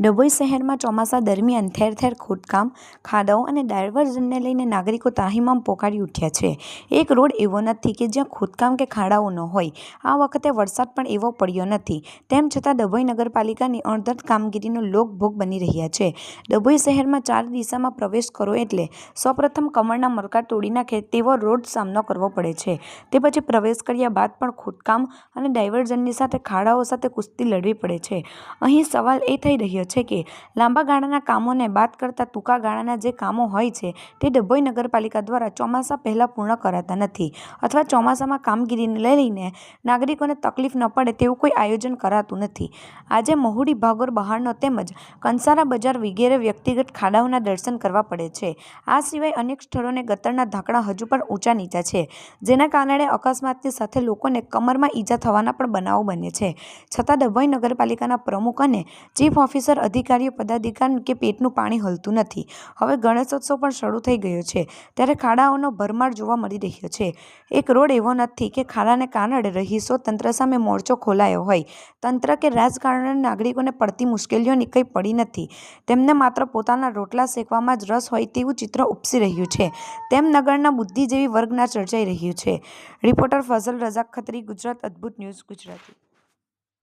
ડભોઈ શહેરમાં ચોમાસા દરમિયાન ઠેર ઠેર ખોદકામ ખાડાઓ અને ડાયવર્ઝનને લઈને નાગરિકો ત્રાહિમામ પોકારી ઉઠ્યા છે. એક રોડ એવો નથી કે જ્યાં ખોદકામ કે ખાડાઓ ન હોય. આ વખતે વરસાદ પણ એવો પડ્યો નથી. તેમ છતાં ડભોઈ નગરપાલિકાની અણધટ કામગીરીનો લોકભોગ બની રહ્યા છે. ડભોઈ શહેરમાં ચાર દિશામાં પ્રવેશ કરો એટલે સૌપ્રથમ કમળના મરકા તોડી નાખે તેવો રોડ સામનો કરવો પડે છે. તે પછી પ્રવેશ કર્યા બાદ પણ ખોદકામ અને ડાયવર્ઝનની સાથે ખાડાઓ સાથે કુસ્તી લડવી પડે છે. અહીં સવાલ એ થઈ રહ્યો છે કે લાંબા ગાળાના કામોને બાદ કરતાં ટૂંકા ગાળાના જે કામો હોય છે તે ડભોઈ નગરપાલિકા દ્વારા ચોમાસા પહેલાં પૂર્ણ કરાતા નથી અથવા ચોમાસામાં કામગીરીને લઈને નાગરિકોને તકલીફ ન પડે તેવું કોઈ આયોજન કરાતું નથી. આજે મહુડી, ભાગોર, બહારનો તેમજ કંસારા બજાર વગેરે વ્યક્તિગત ખાડાઓના દર્શન કરવા પડે છે. આ સિવાય અનેક સ્થળોને ગતરના ઢાંકણા હજુ પણ ઊંચા નીચા છે, જેના કારણે અકસ્માતની સાથે લોકોને કમરમાં ઈજા થવાના પણ બનાવો બને છે. છતાં ડભોઈ નગરપાલિકાના પ્રમુખ અને ચીફ ઓફિસર અધિકારીઓ પદાધિકાર કે પેટનું પાણી હલતું નથી. હવે ગણેશોત્સવ પણ શરૂ થઈ ગયો છે. ત્યારે ખાડાઓનો ભરમાર જોવા મળી રહ્યો છે. એક રોડ એવો નથી કે ખાડાને કારણે રહીશો તંત્ર સામે મોરચો ખોલાયો હોય. તંત્ર કે રાજકારણ નાગરિકોને પડતી મુશ્કેલીઓની કંઈ પડી નથી. તેમને માત્ર પોતાના રોટલા શેકવામાં જ રસ હોય તેવું ચિત્ર ઉપસી રહ્યું છે. તેમ નગરના બુદ્ધિજીવી વર્ગના ચર્ચાઈ રહ્યું છે. રિપોર્ટર ફઝલ રઝાક ખત્રી, ગુજરાત, અદ્ભુત ન્યૂઝ ગુજરાતી.